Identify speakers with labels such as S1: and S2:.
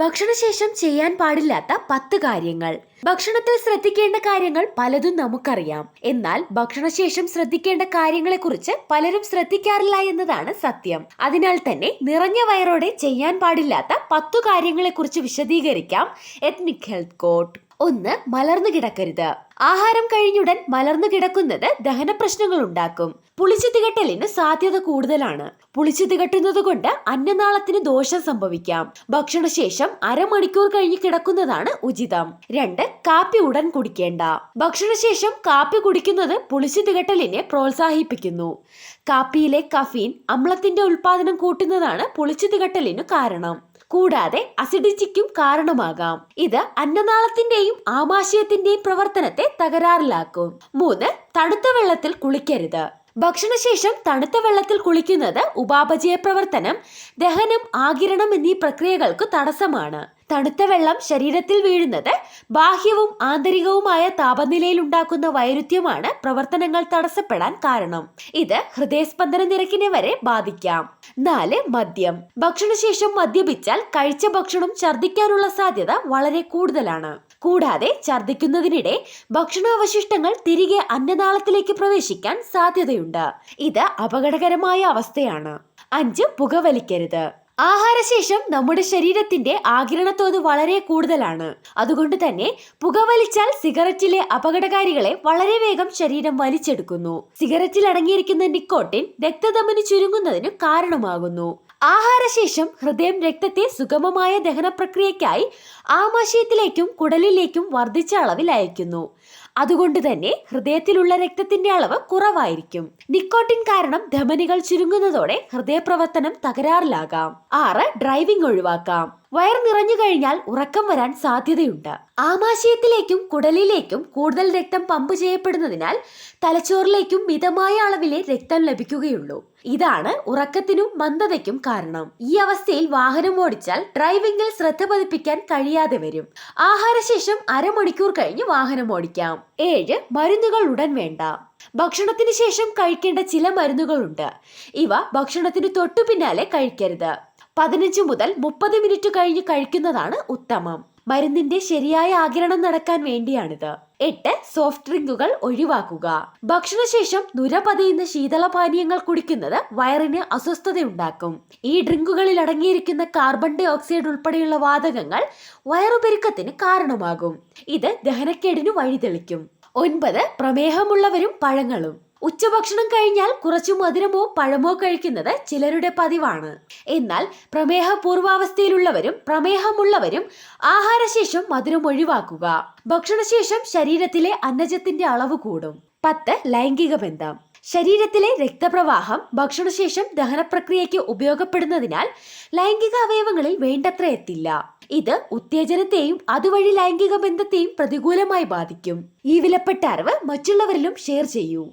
S1: ഭക്ഷണശേഷം ചെയ്യാൻ പാടില്ലാത്ത പത്ത് കാര്യങ്ങൾ. ഭക്ഷണത്തിൽ ശ്രദ്ധിക്കേണ്ട കാര്യങ്ങൾ പലതും നമുക്കറിയാം. എന്നാൽ ഭക്ഷണശേഷം ശ്രദ്ധിക്കേണ്ട കാര്യങ്ങളെക്കുറിച്ച് പലരും ശ്രദ്ധിക്കാറില്ല എന്നതാണ് സത്യം. അതിനാൽ തന്നെ നിറഞ്ഞ വയറോടെ ചെയ്യാൻ പാടില്ലാത്ത പത്തു കാര്യങ്ങളെക്കുറിച്ച് വിശദീകരിക്കാം. എത്നിക് ഹെൽത്ത് കോഡ് ഒന്ന് മലർന്നു കിടക്കരുത്. ആഹാരം കഴിഞ്ഞുടൻ മലർന്നു കിടക്കുന്നത് ദഹന പ്രശ്നങ്ങൾ ഉണ്ടാക്കും പുളിച്ചു തികട്ടലിന് സാധ്യത കൂടുതലാണ്. പുളിച്ചു തികട്ടുന്നത് കൊണ്ട് അന്നനാളത്തിന് ദോഷം സംഭവിക്കാം. ഭക്ഷണശേഷം അരമണിക്കൂർ കഴിഞ്ഞ് കിടക്കുന്നതാണ് ഉചിതം. രണ്ട് കാപ്പി ഉടൻ കുടിക്കേണ്ട. ഭക്ഷണശേഷം കാപ്പി കുടിക്കുന്നത് പുളിച്ചു തികട്ടലിനെ പ്രോത്സാഹിപ്പിക്കുന്നു. കാപ്പിയിലെ കഫീൻ അമ്ലത്തിന്റെ ഉൽപാദനം കൂട്ടുന്നതാണ് പുളിച്ചു തികട്ടലിനു കാരണം. കൂടാതെ അസിഡിറ്റിക്കും കാരണമാകാം. ഇത് അന്നനാളത്തിന്റെയും ആമാശയത്തിന്റെയും പ്രവർത്തനത്തെ തകരാറിലാക്കും. മൂന്ന് തണുത്ത വെള്ളത്തിൽ കുളിക്കരുത്. ഭക്ഷണശേഷം തണുത്ത വെള്ളത്തിൽ കുളിക്കുന്നത് ഉപാപചയ പ്രവർത്തനം ദഹനം ആകിരണം എന്നീ പ്രക്രിയകൾക്ക് തടസ്സമാണ്. തണുത്ത വെള്ളം ശരീരത്തിൽ വീഴുന്നത് ബാഹ്യവും ആന്തരികവുമായ താപനിലയിൽ ഉണ്ടാക്കുന്ന വൈരുദ്ധ്യമാണ് പ്രവർത്തനങ്ങൾ തടസ്സപ്പെടാൻ കാരണം. ഇത് ഹൃദയസ്പന്ദന നിരക്കിനെ വരെ ബാധിക്കാം. നാല് മദ്യം. ഭക്ഷണശേഷം മദ്യപിച്ചാൽ കഴിച്ച ഭക്ഷണം ഛർദ്ദിക്കാനുള്ള സാധ്യത വളരെ കൂടുതലാണ്. കൂടാതെ ഛർദ്ദിക്കുന്നതിനിടെ ഭക്ഷണാവശിഷ്ടങ്ങൾ തിരികെ അന്നനാളത്തിലേക്ക് പ്രവേശിക്കാൻ സാധ്യതയുണ്ട്. ഇത് അപകടകരമായ അവസ്ഥയാണ്. അഞ്ച് പുകവലിക്കരുത്. ആഹാരശേഷം നമ്മുടെ ശരീരത്തിന്റെ ആകിരണത്തോത് വളരെ കൂടുതലാണ്. അതുകൊണ്ട് തന്നെ പുകവലിച്ചാൽ സിഗരറ്റിലെ അപകടകാരികളെ വളരെ വേഗം ശരീരം വലിച്ചെടുക്കുന്നു. സിഗരറ്റിൽ അടങ്ങിയിരിക്കുന്ന നിക്കോട്ടിൻ രക്തധമനി ചുരുങ്ങുന്നതിന് കാരണമാകുന്നു. ആഹാരശേഷം ഹൃദയം രക്തത്തെ സുഗമമായ ദഹന പ്രക്രിയയ്ക്കായി ആമാശയത്തിലേക്കും കുടലിലേക്കും വർദ്ധിച്ച അളവിൽ അയക്കുന്നു അതുകൊണ്ട് തന്നെ ഹൃദയത്തിലുള്ള രക്തത്തിന്റെ അളവ് കുറവായിരിക്കും. നിക്കോട്ടിൻ കാരണം ധമനികൾ ചുരുങ്ങുന്നതോടെ ഹൃദയപ്രവർത്തനം തകരാറിലാകാം. ആറ് ഡ്രൈവിംഗ് ഒഴിവാക്കാം. വയർ നിറഞ്ഞു കഴിഞ്ഞാൽ ഉറക്കം വരാൻ സാധ്യതയുണ്ട്. ആമാശയത്തിലേക്കും കുടലിലേക്കും കൂടുതൽ രക്തം പമ്പ് ചെയ്യപ്പെടുന്നതിനാൽ തലച്ചോറിലേക്കും മിതമായ അളവിലെ രക്തം ലഭിക്കുകയുള്ളൂ. ഇതാണ് ഉറക്കത്തിനും മന്ദതയ്ക്കും കാരണം. ഈ അവസ്ഥയിൽ വാഹനം ഓടിച്ചാൽ ഡ്രൈവിംഗിൽ ശ്രദ്ധ പതിപ്പിക്കാൻ കഴിയാതെ വരും. ആഹാരശേഷം അരമണിക്കൂർ കഴിഞ്ഞ് വാഹനം ഓടിക്കാം. ഏഴ് മരുന്നുകൾ ഉടൻ വേണ്ട. ഭക്ഷണത്തിന് ശേഷം കഴിക്കേണ്ട ചില മരുന്നുകളുണ്ട്. ഇവ ഭക്ഷണത്തിന് തൊട്ടു പിന്നാലെ കഴിക്കരുത്. പതിനഞ്ച് മുതൽ മുപ്പത് മിനിറ്റ് കഴിഞ്ഞ് കഴിക്കുന്നതാണ് ഉത്തമം. മരുന്നിന്റെ ശരിയായ ആകിരണം നടക്കാൻ വേണ്ടിയാണിത്. എട്ട് സോഫ്റ്റ് ഡ്രിങ്കുകൾ ഒഴിവാക്കുക. ഭക്ഷണശേഷം നുര പതിയുന്ന ശീതളപാനീയങ്ങൾ കുടിക്കുന്നത് വയറിന് അസ്വസ്ഥതയുണ്ടാക്കും. ഈ ഡ്രിങ്കുകളിൽ അടങ്ങിയിരിക്കുന്ന കാർബൺ ഡൈ ഓക്സൈഡ് ഉൾപ്പെടെയുള്ള വാതകങ്ങൾ വയറുപെരുക്കത്തിന് കാരണമാകും. ഇത് ദഹനക്കേടിന് വഴിതെളിക്കും. ഒൻപത് പ്രമേഹമുള്ളവരും പഴങ്ങളും. ഉച്ചഭക്ഷണം കഴിഞ്ഞാൽ കുറച്ചു മധുരമോ പഴമോ കഴിക്കുന്നത് ചിലരുടെ പതിവാണ്. എന്നാൽ പ്രമേഹ പൂർവാവസ്ഥയിലുള്ളവരും പ്രമേഹമുള്ളവരും ആഹാരശേഷം മധുരം ഒഴിവാക്കുക. ഭക്ഷണശേഷം ശരീരത്തിലെ അന്നജത്തിന്റെ അളവ് കൂടും. പത്ത് ലൈംഗിക ബന്ധം. ശരീരത്തിലെ രക്തപ്രവാഹം ഭക്ഷണശേഷം ദഹനപ്രക്രിയയ്ക്ക് ഉപയോഗപ്പെടുന്നതിനാൽ ലൈംഗിക അവയവങ്ങളിൽ വേണ്ടത്ര എത്തില്ല. ഇത് ഉത്തേജനത്തെയും അതുവഴി ലൈംഗിക ബന്ധത്തെയും പ്രതികൂലമായി ബാധിക്കും. ഈ വിലപ്പെട്ട അറിവ് മറ്റുള്ളവരിലും ഷെയർ ചെയ്യൂ.